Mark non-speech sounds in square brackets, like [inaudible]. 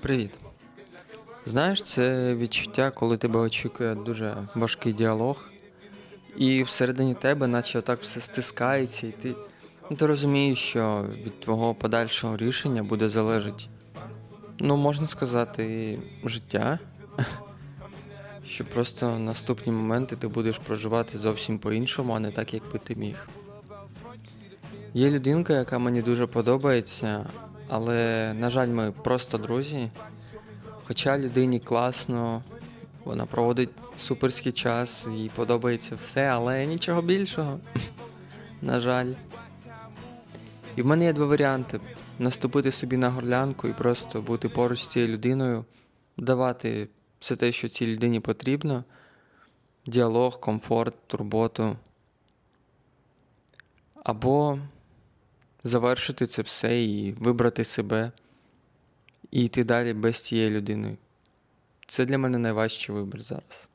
Привіт. Знаєш, це відчуття, коли тебе очікує дуже важкий діалог, і всередині тебе, наче отак все стискається, і ти, ну, ти розумієш, що від твого подальшого рішення буде залежати, ну, можна сказати, життя. [laughs] Що просто наступні моменти ти будеш проживати зовсім по-іншому, а не так, як би ти міг. Є людинка, яка мені дуже подобається, але, на жаль, ми просто друзі. Хоча людині класно, вона проводить суперський час, їй подобається все, але нічого більшого. [laughs] На жаль. І в мене є два варіанти: наступити собі на горлянку і просто бути поруч з цією людиною, давати все те, що цій людині потрібно: діалог, комфорт, турботу. Або завершити це все і вибрати себе і йти далі без цієї людини. Це для мене найважчий вибір зараз.